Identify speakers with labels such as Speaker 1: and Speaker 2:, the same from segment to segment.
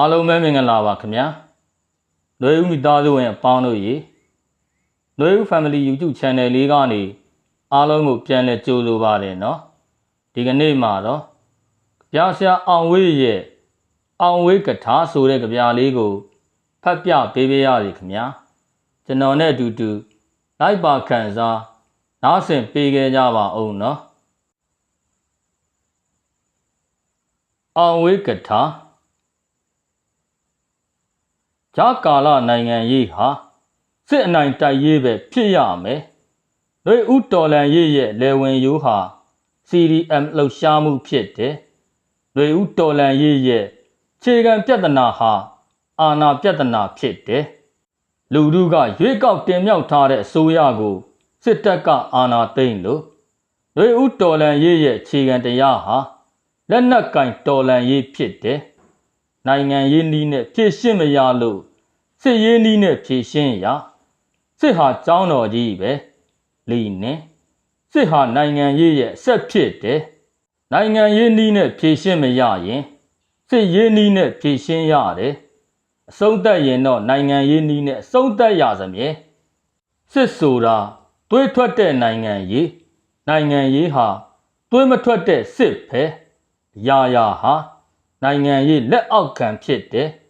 Speaker 1: အားလုံးပဲမင်္ဂလာပါခင်ဗျာ။လွေဦးမိသားစုဝင်အပေါင်းတို့ရေလွေဦး Family YouTube Channel လေးကနေအားလုံးကိုပြန်လည်ကြိုဆိုပါတယ်နော်။ဒီကနေ့မှာတော့ပြားဆရာအောင်ဝေးရဲ့အောင်ဝေးကထာဆိုတဲ့ကြပြလေးကိုဖတ်ပြပေးပေးရစီခင်ဗျာ။ကျွန်တော်နဲ့အတူတူလိုက်ပါခံစားနားဆင်ပေးခဲ့ကြပါအောင်နော်။အောင်ဝေးကထာ ဂျာကာလနိုင်ငံရေးဟာစစ်အနိုင်တိုက်ရေးပဲဖြစ်ရမယ်။လွေဦးတော်လန်ရေးရဲ့လေဝင်ယိုးဟာ CDM လှုပ်ရှားမှုဖြစ်တယ်။လွေဦးတော်လန်ရေးရဲ့ခြေခံပြဿနာဟာအာဏာပြဿနာဖြစ်တယ်။လူလူကရွေးကောက်တင်မြှောက်ထားတဲ့အစိုးရကိုစစ်တပ်ကအာဏာသိမ်းလို့လွေဦးတော်လန်ရေးရဲ့ခြေခံတရားဟာလက်နက်ကင်တော်လန်ရေးဖြစ်တယ်။နိုင်ငံရေးနည်းနဲ့ဖြည့်ရှင်းမရလို့ စစ်ရေးနည်းနဲ့ဖြည့်ရှင်းရစစ်ဟာចောင်းတော်ကြီးပဲလီနင်းစစ်ဟာနိုင်ငံရေးရဲ့အဆက်ဖြစ်တယ်နိုင်ငံရေးနည်းနဲ့ဖြည့်ရှင်းမရရင်စစ်ရေးနည်းနဲ့ဖြည့်ရှင်းရတယ်အဆုံးသက်ရင်တော့နိုင်ငံရေးနည်းနဲ့အဆုံးသက်ရစမြဲစစ်ဆိုတာတွေးထွက်တဲ့နိုင်ငံရေးနိုင်ငံရေးဟာတွေးမထွက်တဲ့စစ်ပဲရာရာဟာနိုင်ငံရေးလက်အောက်ခံဖြစ်တယ်။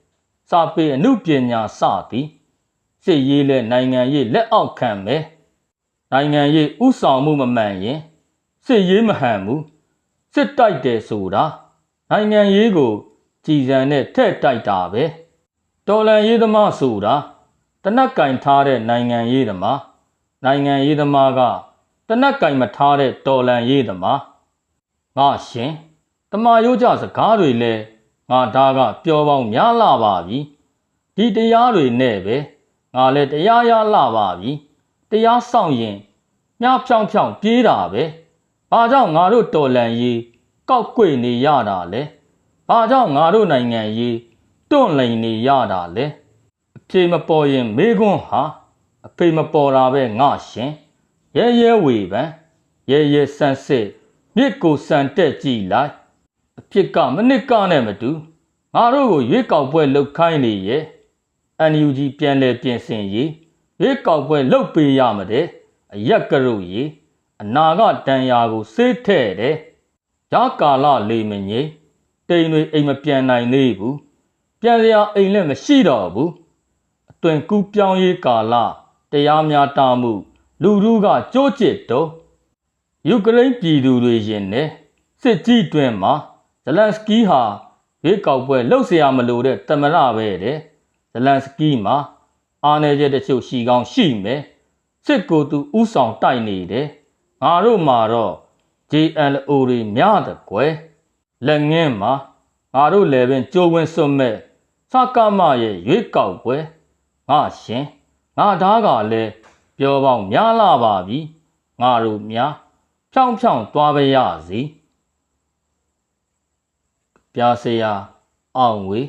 Speaker 1: စာပေအမှုပညာစသည်စစ်ရေးလဲနိုင်ငံရေးလက်အောက်ခံပဲနိုင်ငံရေးဥဆောင်မှုမမှန်ရင်စစ်ရေးမဟန်ဘူးစစ်တိုက်တယ်ဆိုတာနိုင်ငံရေးကို ကြည်စံနဲ့ထဲ့တိုက်တာပဲတော်လန်ရေးသမားဆိုတာတနက်ကင်ထားတဲ့နိုင်ငံရေးသမားနိုင်ငံရေးသမားကတနက်ကင်မထားတဲ့တော်လန်ရေးသမားငါရှင်တမာရိုးကြစကားတွေလည်း ငါဒါကပျော်ပေါင်းများလာပါပြီဒီတရားတွေနဲ့ပဲငါလဲတရားရလာပါပြီတရားဆောင်ရင်မြားဖြောင်းဖြောင်းပြေးတာပဲဘာကြောင့်ငါတို့တော်လန်ရေးကောက်ကွေနေရတာလဲဘာကြောင့်ငါတို့နိုင်ငံရေးတွန့်လိန်နေရတာလဲအဖြေမပေါ်ရင်မေခွန်းဟာအဖေမပေါ်တာပဲငါရှင်ရဲရဲဝေပန်းရဲရဲဆန်းစစ်မြစ်ကိုစံတက်ကြည့်လိုက် အဖြစ်ကမနစ်ကနဲ့မတူငါတို့ကိုရွေးကောက်ပွဲလှုပ်ခိုင်းနေရဲ့ NUG ပြန်လဲပြင်ဆင်ရေးရွေးကောက်ပွဲလှုပ်ပေးရမတဲ့အရက်ကရုတ်ရေးအနာကတန်ရာကိုစေးထဲ့တယ်ရကာလလေးမငိမ့်တိမ်တွေအိမ်မပြန်နိုင်သေးဘူးပြန်စရာအိမ်လည်းမရှိတော့ဘူးအသွင်ကူးပြောင်းရေးကာလတရားများတာမှု လူထုကကြိုးကျစ်တော့ယူကရိန်းပြည်သူတွေရင်နဲ့စစ်ကြီးတွင်မှာ ဇလန်စကီဟာရွေးကောက်ပွဲလှုပ်ရှားမလို့တဲ့တမရပဲတဲ့ဇလန်စကီမှာအာနယ်ချက်တချို့ရှိကောင်းရှိမယ်စစ်ကိုသူဥဆောင်တိုက်နေတယ်ငါတို့မှာတော့ JLO တွေများတယ်ကွယ်လက်ငင်းမှာငါတို့လည်းပင်ကြိုးဝင်စွတ်မဲ့စကမရဲ့ရွေးကောက်ပွဲငါရှင်ငါသားကလည်းပြောပေါင်းများလာပါပြီငါတို့များဖြောင်းဖြောင်းသွားပါရစီ ပြာစရာအောင်ဝေး